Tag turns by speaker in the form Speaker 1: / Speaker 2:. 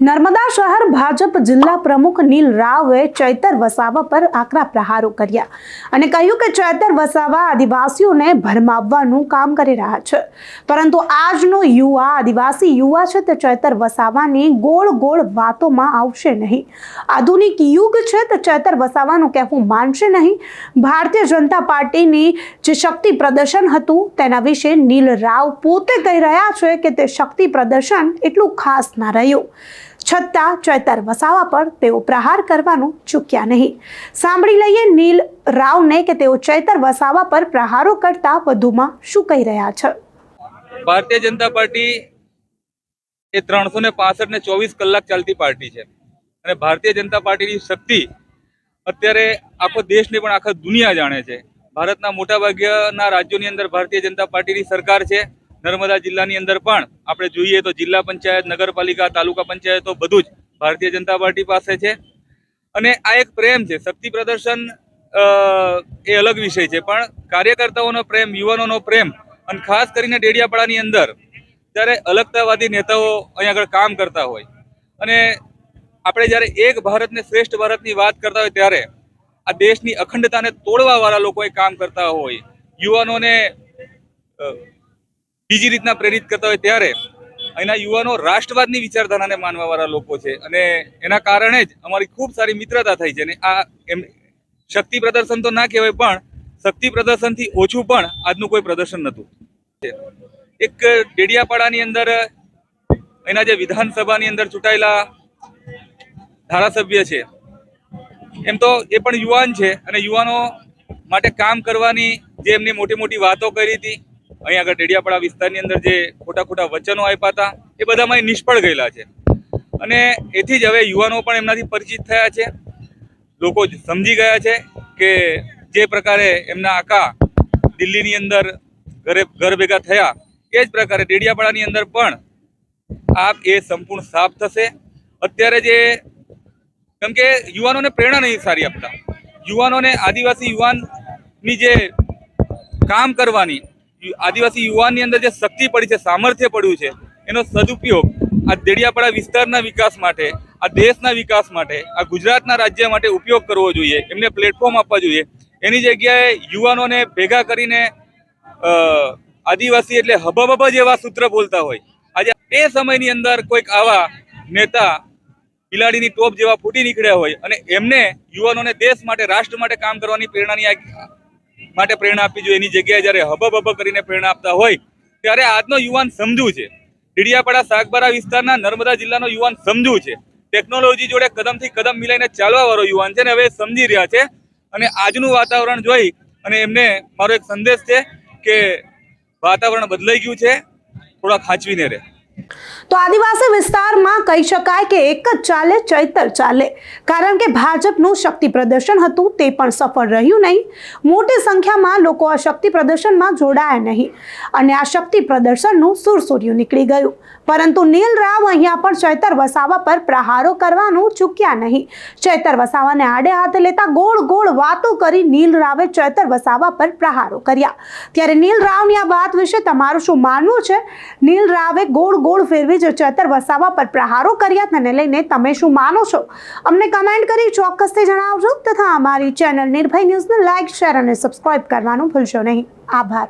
Speaker 1: નર્મદા શહેર ભાજપ જિલ્લા પ્રમુખ નીલ રાવે ચૈતર વસાવા પર આકરા પ્રહારો કર્યા અને કહ્યું કે ચૈતર વસાવા આદિવાસીઓને ભરમાવવાનું કામ કરી રહ્યા છે. પરંતુ આજનો યુવા, આદિવાસી યુવા છે તે ચૈતર વસાવાની ગોળ ગોળ વાતોમાં આવશે નહીં. આધુનિક યુગ છે તે ચૈતર વસાવાનું કહેવું માનશે નહીં. ભારતીય જનતા પાર્ટીની જે શક્તિ પ્રદર્શન હતું તેના વિશે નીલ રાવ પોતે કહી રહ્યા છે કે તે શક્તિ પ્રદર્શન એટલું ખાસ ના રહ્યું. છતાં ચૈતર વસાવા પર તેઓ પ્રહાર કરવાનું ચૂક્યા નહીં. સાંભળી લઈએ નીલ રાવને કે તેઓ ચૈતર વસાવા પર પ્રહારો કરતા વધુમાં શું કહી રહ્યા છે?
Speaker 2: ભારતીય જનતા પાર્ટી એ ત્રણસો ને પાસઠ ને ચોવીસ કલાક ચાલતી પાર્ટી છે. અને ભારતીય જનતા પાર્ટીની શક્તિ અત્યારે આખો દેશને પણ આખા દુનિયા જાણે છે. ભારતના મોટાભાગના રાજ્યોની અંદર ભારતીય જનતા પાર્ટીની સરકાર છે. નર્મદા જિલ્લાની અંદર પણ આપણે જોઈએ તો જિલ્લા પંચાયત, નગરપાલિકા, તાલુકા પંચાયતો બધું જ ભારતીય જનતા પાર્ટી પાસે છે. અને આ એક પ્રેમ છે, શક્તિ પ્રદર્શન એ અલગ વિષય છે, પણ કાર્યકર્તાઓનો પ્રેમ, યુવાનોનો પ્રેમ અને ખાસ કરીને ડેડિયાપાડાની અંદર જ્યારે અલગતાવાદી નેતાઓ અહીંયા આગળ કામ કરતા હોય અને આપણે જ્યારે એક ભારતને શ્રેષ્ઠ ભારતની વાત કરતા હોય ત્યારે આ દેશની અખંડતાને તોડવાવાળા લોકોએ લોકો કામ કરતા હોય, યુવાનોને બીજી રીતના પ્રેરિત કરતા હોય ત્યારે અહીંના યુવાનો રાષ્ટ્રવાદની વિચારધારાને માનવાવાળા લોકો છે. અને એના કારણે જ અમારી ખૂબ સારી મિત્રતા થઈ છે. અને આ એમ શક્તિ પ્રદર્શન તો ના કહેવાય, પણ શક્તિ પ્રદર્શનથી ઓછું પણ આજનું કોઈ પ્રદર્શન નહોતું. એક ડેડિયાપાડાની અંદર એના જે વિધાનસભાની અંદર ચૂંટાયેલા ધારાસભ્ય છે. એમ તો એ પણ યુવાન છે અને યુવાનો માટે કામ કરવાની જે એમની મોટી મોટી વાતો કરી હતી અહીંયા આગળ ડેડિયાપાડા વિસ્તારની અંદર જે ખોટા ખોટા વચનો આપ્યા હતા, એ બધામાં એ નિષ્ફળ ગયેલા છે. અને એથી જ હવે યુવાનો પણ એમનાથી પરિચિત થયા છે. લોકો સમજી ગયા છે કે જે પ્રકારે એમના આકા દિલ્હીની અંદર ઘરે ઘર ભેગા થયા, એ જ પ્રકારે ડેડિયાપાડાની અંદર પણ આપ એ સંપૂર્ણ સાફ થશે. અત્યારે જે કેમ કે યુવાનોને પ્રેરણા નહીં સારી આપતા. યુવાનોને આદિવાસી યુવાનની જે કામ કરવાની આદિવાસી યુવાનની અંદર જે શક્તિ પડી છે, સામર્થ્ય પડ્યું છે, એનો સદુપયોગ આ દેડિયાપાડા વિસ્તારના વિકાસ માટે, આ દેશના વિકાસ માટે, આ ગુજરાતના રાજ્ય માટે ઉપયોગ કરવો જોઈએ, એમને પ્લેટફોર્મ આપવા જોઈએ. એની જગ્યાએ યુવાનોને ભેગા કરીને આદિવાસી એટલે હબબબ જેવા સૂત્ર બોલતા હોય. આજે એ સમયની અંદર કોઈક આવા નેતા બિલાડીની ટોપ જેવા ફૂટી નીકળ્યા હોય અને એમને યુવાનોને દેશ માટે, રાષ્ટ્ર માટે કામ કરવાની પ્રેરણાની માટે પ્રેરણા આપવી જોઈએ. એની જગ્યાએ જ્યારે હબબબ કરીને પ્રેરણા આપતા હોય, ત્યારે આજનો યુવાન સમજુ છે. ડીડિયાપાડા સાગબારા વિસ્તારના નર્મદા જિલ્લાનો યુવાન સમજુ છે. ટેકનોલોજી જોડે કદમથી કદમ મિલાઈને ચાલવા વાળો યુવાન છે ને હવે સમજી રહ્યા છે. અને આજનું વાતાવરણ જોઈ અને એમને મારો એક સંદેશ છે કે વાતાવરણ બદલાઈ ગયું છે. થોડા ખાંચવીને રહે.
Speaker 1: તો આદિવાસી વિસ્તારમાં કહી શકાય કે એક જ ચાલે, ચૈતર ચાલે. કારણ કે ભાજપનું શક્તિ પ્રદર્શન હતું, તે પણ સફળ રહ્યું નહીં. મોટી સંખ્યામાં લોકો આ શક્તિ પ્રદર્શનમાં જોડાયા નહીં. અને આ શક્તિ પ્રદર્શનનું સુરસુર્યું નીકળી ગયું. પરંતુ નીલ રાવ અહીંયા પણ ચૈતર વસાવા પર પ્રહારો કરવાનું ચૂક્યા નહીં. ચૈતર વસાવાને આડે હાથે લેતા ગોળ ગોળ વાતો કરી નીલ રાવે ચૈતર વસાવા પર પ્રહારો કર્યા. ત્યારે નીલ રાવની આ વાત વિશે તમારું શું માનવું છે? નીલ રાવે ગોળ ગોળ ફેરવી જો ચેતર વસાવા પર પ્રહારો કર્યા તેને લઈને તમે શું માનો છો? અમને કમેન્ટ કરી ચોક્કસથી જણાવજો તથા અમારી ચેનલ નિર્ભય ન્યૂઝને લાઇક શેર અને સબસ્ક્રાઇબ કરવાનું ભૂલશો નહીં. આભાર.